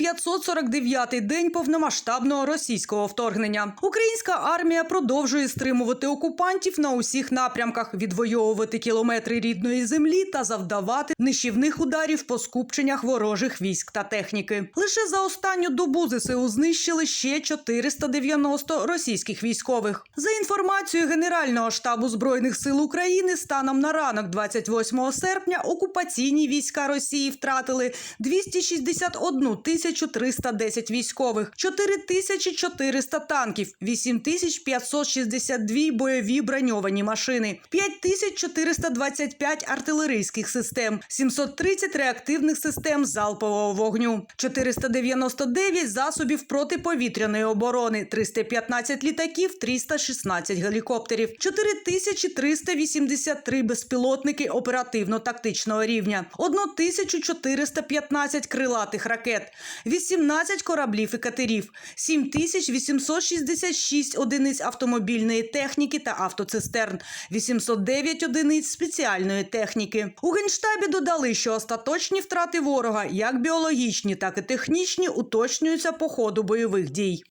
549-й день повномасштабного російського вторгнення. Українська армія продовжує стримувати окупантів на усіх напрямках, відвоювати кілометри рідної землі та завдавати нищівних ударів по скупченнях ворожих військ та техніки. Лише за останню добу ЗСУ знищили ще 490 російських військових. За інформацією Генерального штабу збройних сил України, станом на ранок 28 серпня окупаційні війська Росії втратили 261 тисячу 310 військових, 4 тисячі 400 танків, 8 тисяч 562 бойові броньовані машини, 5 тисяч 425 артилерійських систем, 730 реактивних систем залпового вогню, 499 засобів протиповітряної оборони, 315 літаків, 316 гелікоптерів, 4383 безпілотники оперативно-тактичного рівня, 1415 крилатих ракет, 18 кораблів і катерів, 7866 одиниць автомобільної техніки та автоцистерн, 809 одиниць спеціальної техніки. У генштабі додали, що остаточні втрати ворога, як біологічні, так і технічні, уточнюються по ходу бойових дій.